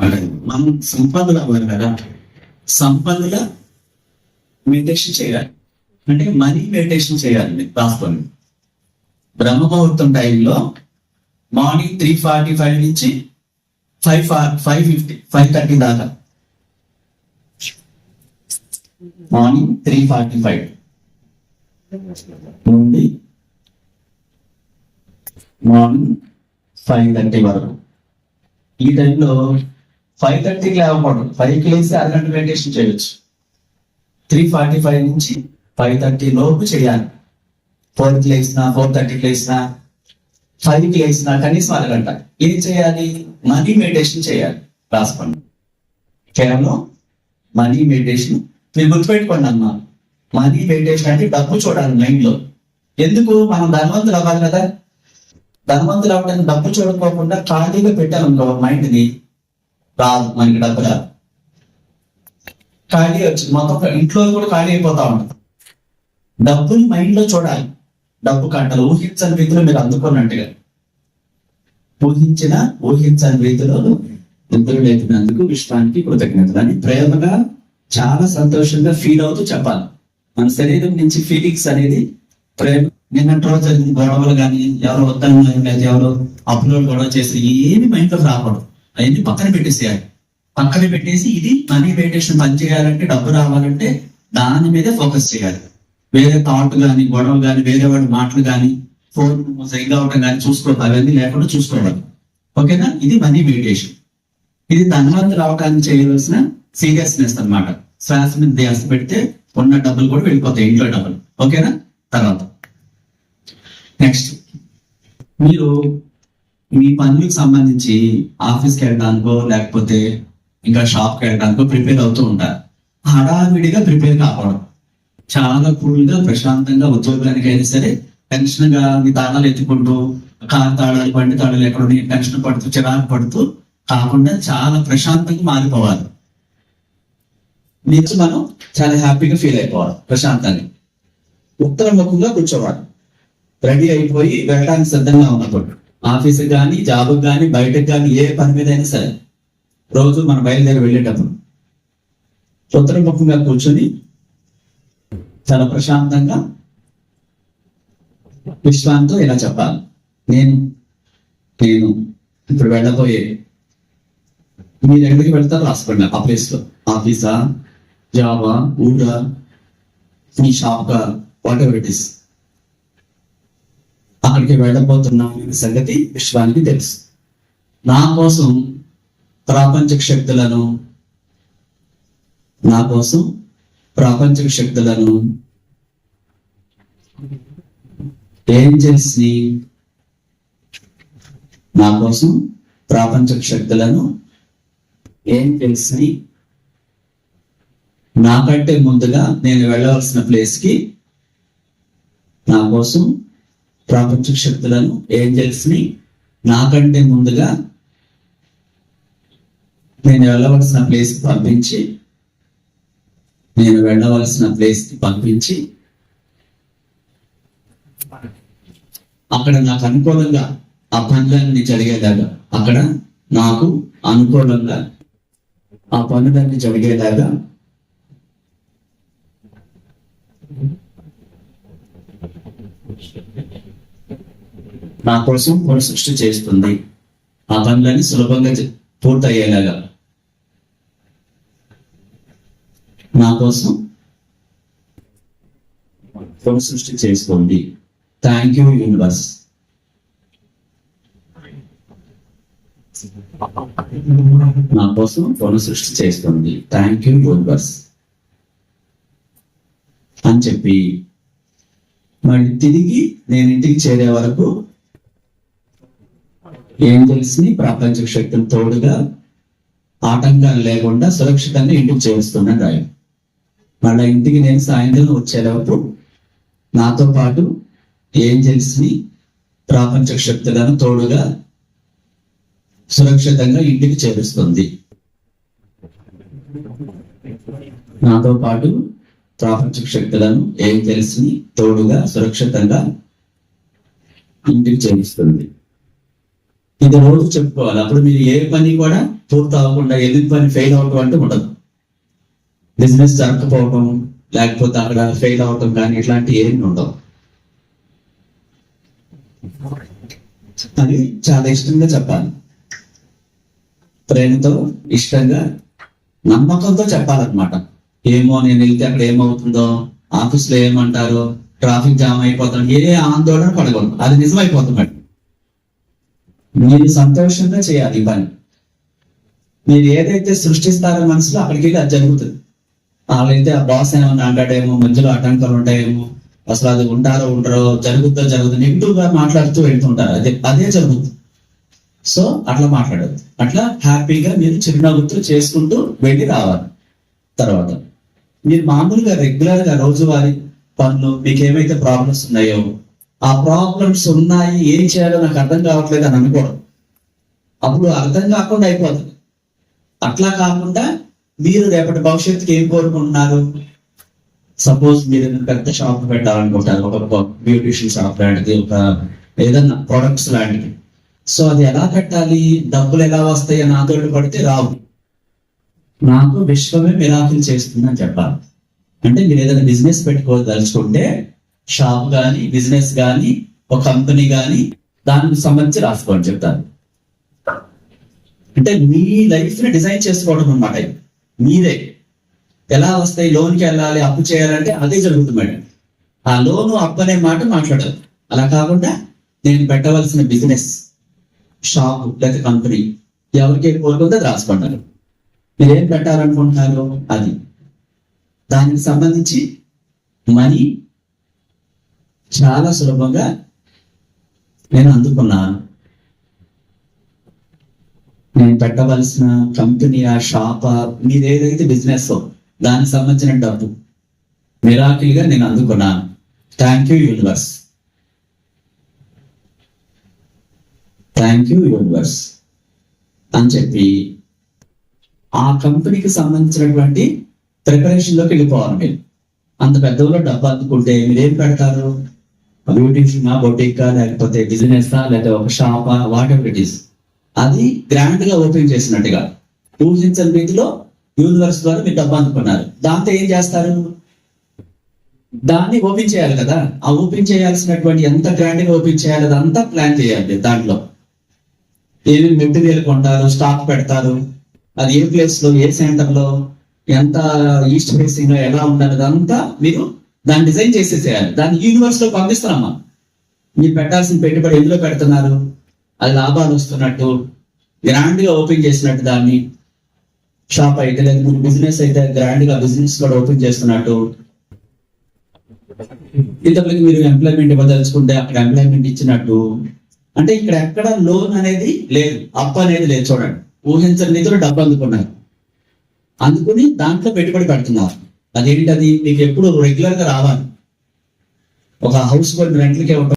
మనం సంపన్నులు అవ్వాలి కదా. సంపన్నుల మెడిటేషన్ చేయాలి. అంటే మనీ మెడిటేషన్ చేయాలి మీరు బ్రహ్మముహూర్తం టైంలో మార్నింగ్ త్రీ ఫార్టీ ఫైవ్ నుంచి five five fifty five thirty దాకా. మార్నింగ్ త్రీ ఫార్టీ ఫైవ్ నుండి మార్నింగ్ ఫైవ్ థర్టీ వరకు. ఈ టైంలో ఫైవ్ థర్టీకి లేవకూడదు. ఫైవ్కి లేచి అరగంట మెడిటేషన్ చేయొచ్చు. త్రీ ఫార్టీ ఫైవ్ నుంచి ఫైవ్ థర్టీ లోపు చేయాలి. ఫోర్కి లేచినా ఫోర్ థర్టీకి లేచినా ఫైవ్కి లేచినా కనీసం అరగంట. ఏం చేయాలి? మనీ మెడిటేషన్ చేయాలి. రాసుకోండి. కేవలం మనీ మెడిటేషన్ మీరు గుర్తుపెట్టుకోండి అమ్మా. మనీ మెడిటేషన్ అంటే డబ్బు చూడాలి మైండ్లో ఎందుకు? మనం ధనవంతులు అవ్వాలి కదా. ధనవంతులు అవ్వడానికి డబ్బు చూడకోకుండా ఖాళీగా పెట్టామనుకో మైండ్ని రాదు మనకి డబ్బు రాదు. ఖాళీ వచ్చింది మొత్తం ఇంట్లో కూడా ఖాళీ అయిపోతా ఉంటుంది డబ్బుని మైండ్లో చూడాలి. డబ్బు కంటలు ఊహించని రీతిలో మీరు అందుకున్నట్టుగా. ఊహించిన ఊహించని రీతిలో నిద్ర లేపినందుకు విశ్వానికి కృతజ్ఞతలు. అని ప్రేమగా చాలా సంతోషంగా ఫీల్ అవుతూ చెప్పాలి. మన శరీరం నుంచి ఫీలింగ్స్ అనేది ప్రేమ. నిన్నటి రోజు జరిగిన గొడవలు కానీ ఎవరో వద్దని లేదా ఎవరో అప్లోడ్ గొడవ చేసి ఏమి మైండ్లో రాకూడదు. అవన్నీ పక్కన పెట్టేసేయాలి. పక్కన పెట్టేసి ఇది మనీ మెడిటేషన్ పని చేయాలంటే డబ్బు రావాలంటే దాని మీదే ఫోకస్ చేయాలి. వేరే థాట్ కానీ గొడవ కానీ వేరే వాడి మాటలు కానీ ఫోన్ సైడ్ అవడం కానీ చూసుకోవాలి అవన్నీ లేకుండా చూసుకోవాలి ఓకేనా? ఇది మనీ మెడిటేషన్. ఇది ధనవంతులు రావడానికి చేయవలసిన సీరియస్నెస్ అన్నమాట. శ్వాస మీద ధ్యాస పెడితే ఉన్న డబ్బులు కూడా వెళ్ళిపోతాయి ఇంట్లో డబ్బులు. ఓకేనా? తర్వాత. నెక్స్ట్. మీరు మీ పనులకు సంబంధించి ఆఫీస్కి వెళ్ళడానికో లేకపోతే ఇంకా షాప్కి వెళ్ళడానికో ప్రిపేర్ అవుతూ ఉంటారు. హడావిడిగా ప్రిపేర్ కావడం. చాలా కూల్గా ప్రశాంతంగా ఉద్యోగానికి అయినా సరే టెన్షన్గా మీ తాళాలు ఎత్తుకుంటూ కారు తాళాలు బండి తాళాలు ఎక్కడ ఉన్నాయి, టెన్షన్ పడుతూ చిరాకు పడుతూ కాకుండా చాలా ప్రశాంతంగా మారిపోవాలి. నుంచి మనం చాలా హ్యాపీగా ఫీల్ అయిపోవాలి ప్రశాంతంగా. ఉత్తర ముఖంగా కూర్చోవాలి. రెడీ అయిపోయి వెళ్ళడానికి సిద్ధంగా ఉన్నప్పుడు. ఆఫీస్ కానీ జాబ్ కానీ బయటకు కానీ ఏ పని మీద అయినా సరే రోజు మనం బయలుదేరి వెళ్ళేటప్పుడు ఉత్తర కూర్చొని చాలా ప్రశాంతంగా విశ్వాంతో ఇలా చెప్పాలి. నేను నేను ఇప్పుడు వెళ్ళబోయే మీరు ఎక్కడికి వెళ్తారు రాసుకోండి. ఆ ఆఫీసా జాబా ఊరా మీ షాప్గా వాట్ ఎవర్ ఇట్ ఇస్ అక్కడికి వెళ్ళబోతున్నాను అనే సంగతి విశ్వానికి తెలుసు. నా కోసం ప్రాపంచక శక్తులను నా కోసం ప్రాపంచక శక్తులను ఏంజల్స్ని నా కోసం ప్రాపంచక శక్తులను ఏంజల్స్ని నాకంటే ముందుగా నేను వెళ్ళవలసిన ప్లేస్కి నా కోసం ప్రపంచ శక్తులను ఏంజల్స్ని నాకంటే ముందుగా నేను వెళ్ళవలసిన ప్లేస్ పంపించి నేను వెళ్ళవలసిన ప్లేస్ పంపించి అక్కడ నాకు అనుకూలంగా ఆ పనులన్నీ జరిగేలాగా అక్కడ నాకు అనుకూలంగా ఆ పనులన్నీ జరిగేలాగా నా కోసం పునఃసృష్టి చేస్తుంది. ఆ పనులన్నీ సులభంగా పూర్తయ్యేలాగా. నా కోసం పునఃసృష్టి చేసుకోండి థ్యాంక్ యూ యూనివర్స్ నా కోసం పునఃసృష్టి చేస్తుంది. థ్యాంక్ యూ యూనివర్స్ అని చెప్పి మళ్ళీ తిరిగి నేను ఇంటికి చేరే వరకు ఏం ని ప్రపంచ శక్తులు తోడుగా ఆటంకాలు లేకుండా సురక్షితంగా ఇంటికి చేరుస్తున్నాను రాయం వాళ్ళ ఇంటికి నేను సాయంత్రం వచ్చేటప్పుడు నాతో పాటు ఏంజల్స్ని ప్రాపంచక శక్తులను తోడుగా సురక్షితంగా ఇంటికి చేరుస్తుంది. నాతో పాటు ప్రాపంచక శక్తులను ఏంజల్స్ని తోడుగా సురక్షితంగా ఇంటికి చేరుస్తుంది. ఇది రోజు చెప్పుకోవాలి. అప్పుడు మీరు ఏ పని కూడా పూర్తి అవ్వకుండా ఎదుటి పని ఫెయిల్ అవటం అంటే ఉండదు. బిజినెస్ జరగకపోవటం లేకపోతే అక్కడ ఫెయిల్ అవటం కానీ ఇట్లాంటి ఏమి ఉండవు. అది చాలా ఇష్టంగా చెప్పాలి. ప్రేమతో ఇష్టంగా నమ్మకంతో చెప్పాలన్నమాట. ఏమో నేను వెళ్తే అక్కడ ఏమవుతుందో ఆఫీస్లో ఏమంటారో ట్రాఫిక్ జామ్ అయిపోతాం ఏ ఆందోళన పడగలను అది నిజమైపోతుంది. మీరు సంతోషంగా చేయాలి ఈ పని. మీరు ఏదైతే సృష్టిస్తారో మనసులో అక్కడికి అది జరుగుతుంది. వాళ్ళైతే ఆ బాస్ ఏమన్నా అంటాడేమో మధ్యలో ఆటంకాలు ఉంటాయేమో అసలు అది ఉంటారో ఉంటారో జరుగుతుందో జరుగుతుంది నెగిటివ్ మాట్లాడుతూ వెళ్తుంటారు. అదే అదే జరుగుతుంది సో అట్లా మాట్లాడద్దు. అట్లా హ్యాపీగా మీరు చిరునవ్వుతూ చేసుకుంటూ వెళ్ళి రావాలి. తర్వాత మీరు మామూలుగా రెగ్యులర్గా రోజువారీ పనులు మీకు ఏమైతే ప్రాబ్లమ్స్ ఉన్నాయో ఆ ప్రాబ్లమ్స్ ఉన్నాయి ఏం చేయాలో నాకు అర్థం కావట్లేదు అని అనుకోవడం. అప్పుడు అర్థం కాకుండా అయిపోతుంది. అట్లా కాకుండా మీరు రేపటి భవిష్యత్తుకి ఏం కోరుకుంటున్నారు? సపోజ్ మీరు ఏదైనా పెద్ద షాప్ పెట్టాలనుకుంటారు ఒక బ్యూటిషియన్ షాప్ లాంటిది ఒక ఏదన్నా ప్రొడక్ట్స్ లాంటిది. సో అది ఎలా పెట్టాలి డబ్బులు ఎలా వస్తాయి అని పడితే రావు. నాకు విశ్వమే మిరాకిల్ చేస్తుందని చెప్పాలి. అంటే మీరు ఏదైనా బిజినెస్ పెట్టుకోదలుచుకుంటే షాప్ కానీ బిజినెస్ కానీ ఒక కంపెనీ కానీ దానికి సంబంధించి రాసుకోండి చెప్తాను అంటే మీ లైఫ్ని డిజైన్ చేసుకోవడం అనమాట మీరే ఎలా వస్తాయి? లోన్కి వెళ్ళాలి అప్పు చేయాలంటే అదే జరుగుతుంది మేడం. ఆ లోను అప్పు అనే మాట మాట్లాడదు అలా కాకుండా నేను పెట్టవలసిన బిజినెస్ షాప్ లేదా కంపెనీ ఎవరికి కోరుకుందో అది రాసుకుంటారు. మీరు ఏం పెట్టాలనుకుంటున్నారు? అది. దానికి సంబంధించి మనీ చాలా సులభంగా నేను అందుకున్నాను. నేను పెట్టవలసిన కంపెనీ ఆ షాప్ మీది ఏదైతే బిజినెస్ దానికి సంబంధించిన డబ్బు మిరాకిల్గా నేను అందుకున్నాను. Thank you universe thank you universe అని చెప్పి ఆ కంపెనీకి సంబంధించినటువంటి ప్రిపరేషన్లోకి వెళ్ళిపోవాలి మీరు. అంత పెద్దలో డబ్బు అందుకుంటే మీరేం పెడతారు? పెడతారు నా బొటికా లేకపోతే బిజినెస్ లేకపోతే ఒక షాపా వాట్ ఎవర్ ఇట్ ఈస్ అది గ్రాండ్గా ఓపెన్ చేసినట్టుగా. ఊహించని రీతిలో యూనివర్స్ ద్వారా మీరు డబ్బు అందుకున్నారు. దాంతో ఏం చేస్తారు? దాన్ని ఓపెన్ చేయాలి కదా. ఆ ఓపెన్ చేయాల్సినటువంటి ఎంత గ్రాండ్గా ఓపెన్ చేయాలి అదంతా ప్లాన్ చేయాలి దాంట్లో. ఏమేమి మెటీరియల్ కొంటారు స్టాక్ పెడతారు అది ఏ ప్లేస్లో ఏ సెంటర్లో ఎంత ఈస్ట్ ఫేసింగ్లో ఎలా ఉండాలి అదంతా మీరు దాన్ని డిజైన్ చేసేసేయాలి. దాన్ని యూనివర్స్లో పంపిస్తారమ్మా మీరు పెట్టాల్సిన పెట్టుబడి ఎందులో పెడుతున్నారు? అది లాభాలు వస్తున్నట్టు గ్రాండ్గా ఓపెన్ చేసినట్టు దాన్ని షాప్ అయితే లేదా మీరు బిజినెస్ అయితే గ్రాండ్గా బిజినెస్ కూడా ఓపెన్ చేస్తున్నట్టు. ఇంతవరకు మీరు ఎంప్లాయ్మెంట్ ఇవ్వదలుచుకుంటే అక్కడ ఎంప్లాయ్మెంట్ ఇచ్చినట్టు. అంటే ఇక్కడ ఎక్కడ లోన్ అనేది లేదు. అప్ అనేది లేదు చూడండి. ఊహించని నిధులు డబ్బు అందుకున్నారు. అందుకుని దాంట్లో పెట్టుబడి పెడుతున్నారు. అదేంటది మీకు ఎప్పుడు రెగ్యులర్గా రావాలి. ఒక హౌస్ హోల్డ్ రెంట్లకి ఇవ్వటం